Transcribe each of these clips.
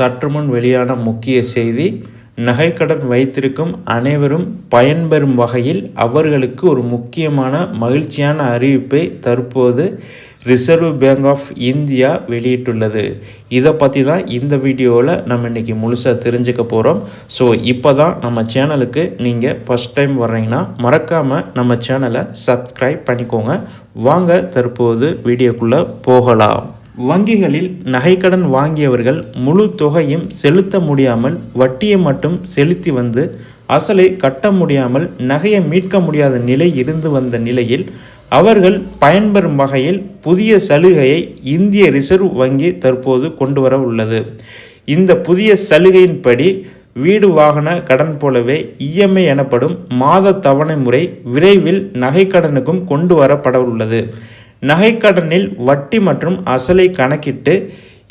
சற்று முன் வெளியான முக்கிய செய்தி நகைக்கடன் வைத்திருக்கும் அனைவரும் பயன்பெறும் வகையில் அவர்களுக்கு ஒரு முக்கியமான மகிழ்ச்சியான அறிவிப்பை தற்போது ரிசர்வ் பேங்க் ஆஃப் இந்தியா வெளியிட்டுள்ளது. இதை பற்றி தான் இந்த வீடியோவில் நம்ம இன்றைக்கி முழுசாக தெரிஞ்சுக்க போகிறோம் ஸோ இப்போ தான் நம்ம சேனலுக்கு நீங்கள் ஃபஸ்ட் டைம் வர்றீங்கன்னா மறக்காமல் நம்ம சேனலை சப்ஸ்கிரைப் பண்ணிக்கோங்க. வாங்க தற்போது வீடியோக்குள்ளே போகலாம். வங்கிகளில் நகைக்கடன் வாங்கியவர்கள் முழு தொகையும் செலுத்த முடியாமல் வட்டியை மட்டும் செலுத்தி வந்து அசலை கட்ட முடியாமல் நகையை மீட்க முடியாத நிலை இருந்து வந்த நிலையில் அவர்கள் பயன்பெறும் வகையில் புதிய சலுகையை இந்திய ரிசர்வ் வங்கி தற்போது கொண்டு வர உள்ளது. இந்த புதிய சலுகையின்படி வீடு வாகன கடன் போலவே இஎம்ஐ எனப்படும் மாத தவணை முறை விரைவில் நகைக்கடனுக்கும் கொண்டு வரப்பட உள்ளது. நகைக்கடனில் வட்டி மற்றும் அசலை கணக்கிட்டு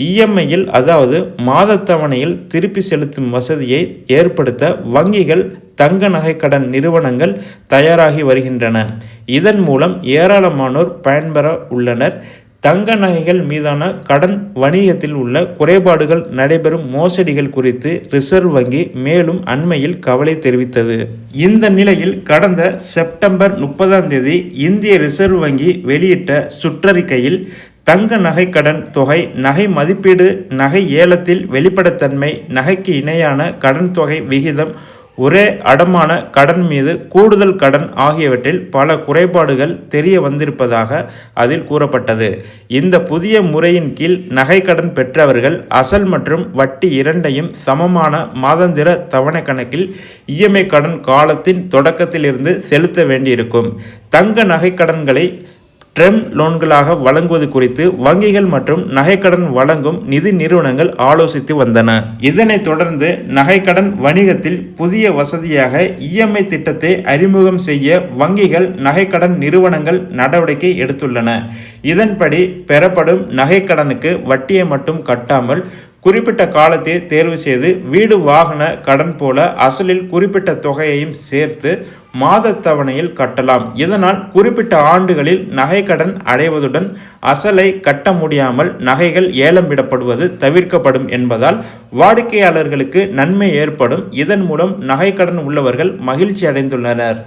இஎம்ஐயில் அதாவது மாதத்தவணையில் திருப்பி செலுத்தும் வசதியை ஏற்படுத்த வங்கிகள் தங்க நகைக்கடன் நிறுவனங்கள் தயாராகி வருகின்றன. இதன் மூலம் ஏராளமானோர் பயன்பெற உள்ளனர். தங்க நகைகள் மீதான கடன் வணிகத்தில் உள்ள குறைபாடுகள் நடைபெறும் மோசடிகள் குறித்து ரிசர்வ் வங்கி மேலும் அண்மையில் கவலை தெரிவித்தது. இந்த நிலையில் கடந்த செப்டம்பர் முப்பதாம் தேதி இந்திய ரிசர்வ் வங்கி வெளியிட்ட சுற்றறிக்கையில் தங்க நகை கடன் தொகை நகை மதிப்பீடு நகை ஏலத்தில் வெளிப்படைத்தன்மை நகைக்கு இணையான கடன் தொகை விகிதம் ஒரே அடமான கடன் மீது கூடுதல் கடன் ஆகியவற்றில் பல குறைபாடுகள் தெரிய வந்திருப்பதாக அதில் கூறப்பட்டது. இந்த புதிய முறையின் கீழ் நகை கடன் பெற்றவர்கள் அசல் மற்றும் வட்டி இரண்டையும் சமமான மாதாந்திர தவணை கணக்கில் இஎம்ஐ கடன் காலத்தின் தொடக்கத்திலிருந்து செலுத்த வேண்டியிருக்கும். தங்க நகை கடன்களை ட்ரெம் லோன்களாக வழங்குவது குறித்து வங்கிகள் மற்றும் நகைக்கடன் வழங்கும் நிதி நிறுவனங்கள் ஆலோசித்து வந்தன. இதனைத் தொடர்ந்து நகைக்கடன் வணிகத்தில் புதிய வசதியாக இஎம்ஐ திட்டத்தை அறிமுகம் செய்ய வங்கிகள் நகைக்கடன் நிறுவனங்கள் நடவடிக்கை எடுத்துள்ளன. இதன்படி பெறப்படும் நகைக்கடனுக்கு வட்டியை மட்டும் கட்டாமல் குறிப்பிட்ட காலத்தை தேர்வு செய்து வீடு வாகன கடன் போல அசலில் குறிப்பிட்ட தொகையையும் சேர்த்து மாதத்தவணையில் கட்டலாம். இதனால் குறிப்பிட்ட ஆண்டுகளில் நகை கடன் அடைவதுடன் அசலை கட்ட முடியாமல் நகைகள் ஏலம் விடப்படுவது தவிர்க்கப்படும் என்பதால் வாடிக்கையாளர்களுக்கு நன்மை ஏற்படும். இதன் மூலம் நகை கடன் உள்ளவர்கள் மகிழ்ச்சி அடைந்துள்ளனர்.